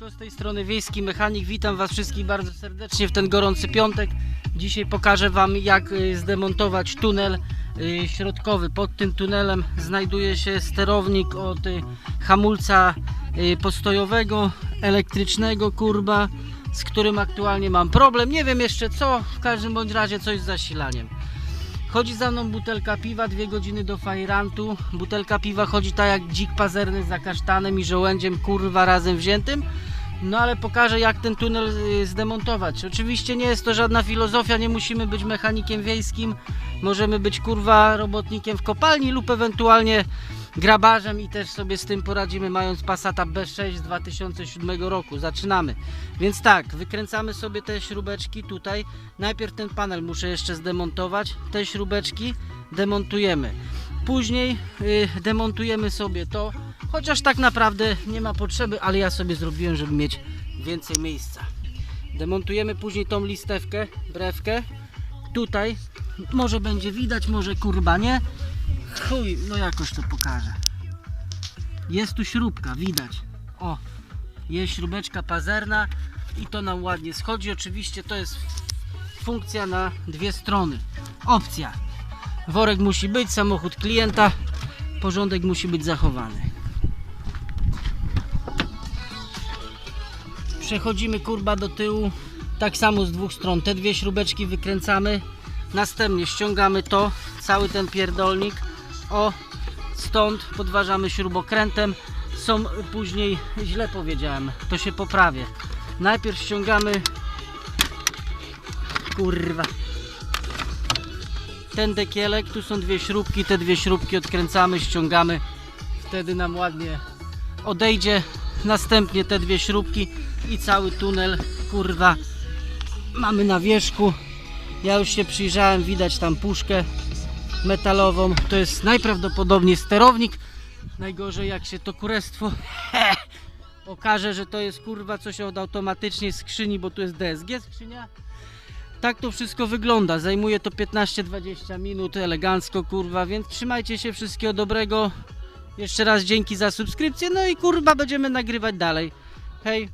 Z tej strony Wiejski Mechanik. Witam Was wszystkich bardzo serdecznie w ten gorący piątek. Dzisiaj pokażę Wam jak y, zdemontować tunel y, środkowy. Pod tym tunelem znajduje się sterownik od y, hamulca postojowego, elektrycznego, kurba, z którym aktualnie mam problem. Nie wiem jeszcze co, w każdym bądź razie coś z zasilaniem. Chodzi za mną butelka piwa, dwie godziny do fajrantu. Butelka piwa chodzi tak jak dzik pazerny za kasztanem i żołędziem, kurwa, razem wziętym. No ale pokażę jak ten tunel y, zdemontować. Oczywiście nie jest to żadna filozofia, nie musimy być mechanikiem wiejskim. Możemy być kurwa robotnikiem w kopalni lub ewentualnie grabarzem i też sobie z tym poradzimy mając Passata B6 z 2007 roku. Zaczynamy. Więc tak, wykręcamy sobie te śrubeczki tutaj. Najpierw ten panel muszę jeszcze zdemontować. Te śrubeczki demontujemy. Później y, demontujemy sobie to, chociaż tak naprawdę nie ma potrzeby, ale ja sobie zrobiłem, żeby mieć więcej miejsca. Demontujemy później tą listewkę, brewkę. Tutaj może będzie widać, może kurba nie. Chuj, no jakoś to pokażę. Jest tu śrubka, widać. O, jest śrubeczka pazerna i to nam ładnie schodzi. Oczywiście to jest funkcja na dwie strony. Opcja. Worek musi być, samochód klienta, porządek musi być zachowany. Przechodzimy kurba do tyłu, tak samo z dwóch stron. Te dwie śrubeczki wykręcamy, następnie ściągamy to, cały ten pierdolnik. O, stąd podważamy śrubokrętem. Są później, źle powiedziałem, to się poprawię. Najpierw ściągamy. Kurwa. Ten dekielek, tu są dwie śrubki, te dwie śrubki odkręcamy, ściągamy, wtedy nam ładnie odejdzie. Następnie te dwie śrubki i cały tunel, kurwa, mamy na wierzchu. Ja już się przyjrzałem, widać tam puszkę metalową. To jest najprawdopodobniej sterownik. Najgorzej jak się to kurestwo okaże, że to jest kurwa coś od automatycznej skrzyni, bo tu jest DSG skrzynia. Tak to wszystko wygląda. Zajmuje to 15-20 minut elegancko, kurwa, więc trzymajcie się wszystkiego dobrego. Jeszcze raz dzięki za subskrypcję. No i kurwa będziemy nagrywać dalej. Hej.